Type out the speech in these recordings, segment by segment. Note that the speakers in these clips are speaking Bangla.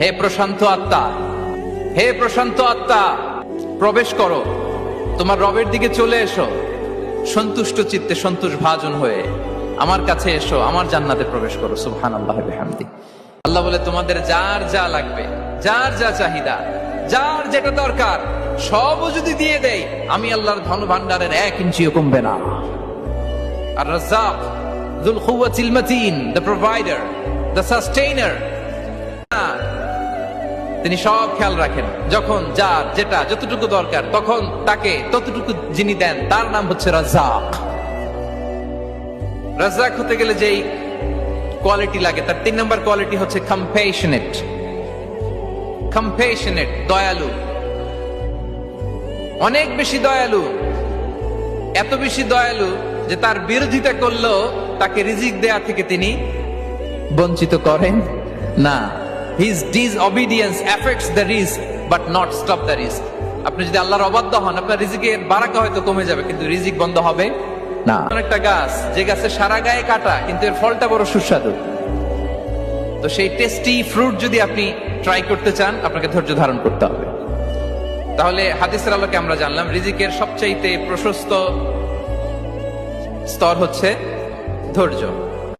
হে প্রশান্ত আত্মা, হে প্রশান্ত আত্মা, প্রবেশ করো। তোমার রবের দিকে চলে এসো। সন্তুষ্ট চিত্তে সন্তোষ ভাজন হয়ে আমার কাছে এসো, আমার জান্নাতে প্রবেশ করো। সুবহান আল্লাহ আল্লাহ বলে, তোমাদের যার যা লাগবে, যার যা চাহিদা, যার যেটা দরকার সবও যদি দিয়ে দেয় আমি আল্লাহর ধন ভান্ডারের এক ইঞ্চিও কমবে না। আর Razzaq Matin the provider the sustainer তিনি সব খেয়াল রাখেন। যখন, যার, যেটা, যতটুকু দরকার, তখন তাকে ততটুকু যিনি দেন, তার নাম হচ্ছে রাজ্জাক। রাজ্জাক হতে গেলে যেই কোয়ালিটি লাগে, তার তিন নম্বর কোয়ালিটি হচ্ছে কম্পেশনেট কম্পেশনেট দয়ালু। অনেক বেশি দয়ালু এত বেশি দয়ালু যে তার বিরোধিতা করলেও তাকে রিজিক দেয়া থেকে তিনি বঞ্চিত করেন। না his disobedience affects the risk but not stop the risk আপনি যদি আল্লাহর অবাধ্য হন আপনার রিজিকের বারাকা হয়তো কমে যাবে কিন্তু রিজিক বন্ধ হবে। না। একটা গাছ যে গাছে সারা গায়ে কাটা কিন্তু এর ফলটা বড় সুস্বাদু। তো সেই টেস্টি ফ্রুট যদি আপনি ট্রাই করতে চান আপনাকে ধৈর্য ধারণ করতে হবে। তাহলে হাদিসের আলোকে আমরা জানলাম, রিজিকের সবচাইতে প্রশস্ত স্তর হচ্ছে ধৈর্য।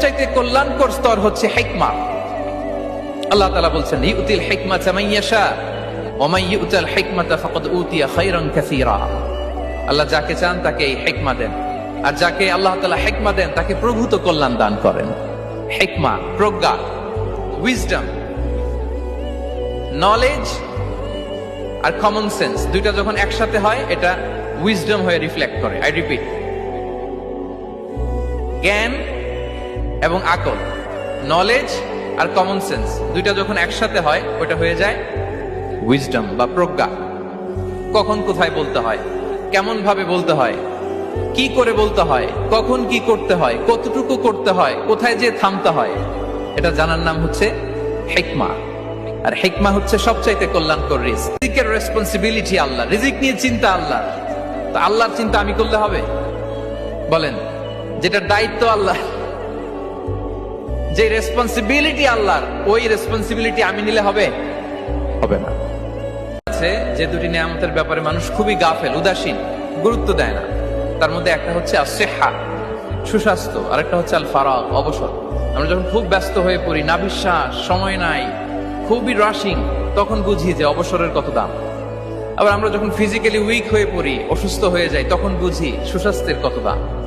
চাইতে কল্যাণকর স্তর হচ্ছে হেকমা। আল্লাহ তাআলা বলছেন, ইউতিল হিকমাতা মান ইয়াশা, ওয়া মান ইউতাল ফাকাদ উতিয়া খায়রান কাসীরা। আল্লাহ যাকে চান তাকে এই হিকমা দেন। আর যাকে আল্লাহ তাআলা হিকমা দেন, তাকে প্রভূত কল্যাণ দান করেন। হিকমা, প্রজ্ঞা উইজডম নলেজ আর কমন সেন্স দুইটা যখন একসাথে হয়, এটা উইজডম হয়ে রিফ্লেক্ট করে। আই রিপিট জ্ঞান এবং আকল নলেজ আর কমন সেন্স দুইটা যখন একসাথে হয়, ওটা হয়ে যায় উইজডম বা প্রজ্ঞা। কখন কোথায় বলতে হয়, কেমন ভাবে বলতে হয়, কি করে বলতে হয়, কখন কি করতে হয়, কতটুকু করতে হয়, কোথায় যে থামতে হয়, এটা জানার নাম হচ্ছে হেকমা আর হেকমা হচ্ছে সবচাইতে কল্যাণকর রিস্ক রিজিকের রেসপন্সিবিলিটি আল্লাহ, রিজিক নিয়ে চিন্তা আল্লাহ। তো আল্লাহর চিন্তা আমি করলে হবে? বলেন, যেটার দায়িত্ব আল্লাহ যে রেসপন্সিবিলিটি আল্লাহর, ওই রেসপন্সিবিলিটি আমি নিলে হবে? হবে না। আছে যে দুটি নিয়ামতের ব্যাপারে মানুষ খুবই গাফেল, উদাসীন, গুরুত্ব দেয় না। তার মধ্যে একটা হচ্ছে আসেহা সুস্বাস্থ্য আর একটা হচ্ছে আল ফারাক অবসর। আমরা যখন খুব ব্যস্ত হয়ে পড়ি না বিশ্বাস সময় নাই খুবই রাশিং তখন বুঝি যে অবসরের কত দাম। আবার আমরা যখন ফিজিক্যালি উইক হয়ে পড়ি, অসুস্থ হয়ে যাই, তখন বুঝি সুস্বাস্থ্যের কত দাম।